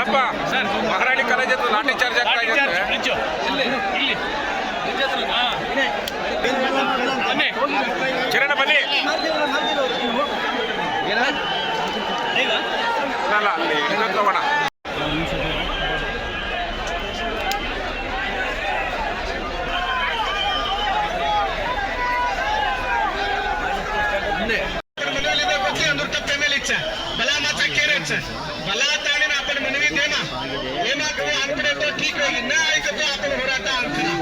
ಗಣಪ ಮಹಾರಾಣಿ college ಹತ್ರ ಲಾಟಿ charge ಆಗ್ತಾ ಇದೆ ಕಿರಣ ಬನ್ನಿ. ಅಲ್ಲ ಅಲ್ಲಿ ತಗೋಣ. ಬಲ ಮಾತ್ರ ಕೇರಟ್ ಬಲಾ ಬಲ ಮನವಿದ್ದೇನ ಏನಾಗ್ತದೆ ಅನ್ಬಿಡೋದು ಠೀಕ್ ಇನ್ನ ಆಯ್ತದೆ ಆತನ ಹೋರಾಟ ಅಂತಾರೆ?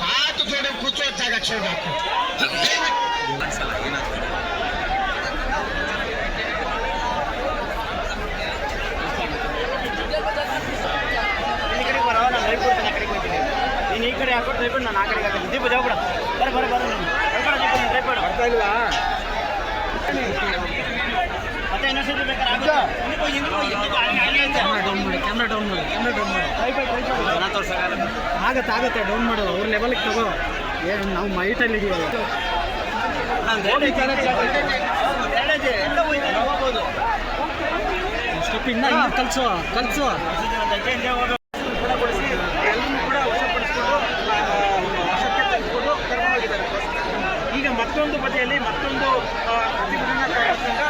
ಹಾತು ಜೋಡಿ ಈ ಕಡೆ ಹಾಕೊಂಡು ನಾನು ಆ ಕಡೆ ಹಾಕೊಂಡು ಬಜಾವ್ ಬಿಡ ಹಂಗೆ. ಕ್ಯಾಮ್ರಾ ಡೌನ್ ಮಾಡಿ ಕ್ಯಾಮ್ರಾ ಡೌನ್ ಮಾಡಿ ಆಗತ್ತೆ ಆಗತ್ತೆ ಡೌನ್ ಮಾಡು. ಅವ್ರ ಲೆವೆಲ್ಗೆ ತಗೋ. ಏನು ನಾವು ಮೈಟಲ್ಲಿ ಇದೀವಲ್ಲ ಸ್ಟೆಪ್ ಇನ್ನ ಕಲ್ಸು ಕಲ್ಸು. ಮತ್ತೊಂದು ಬದಿಯಲ್ಲಿ ಮತ್ತೊಂದು ಪ್ರತಿಭಟನಾಕಾರರಿಂದ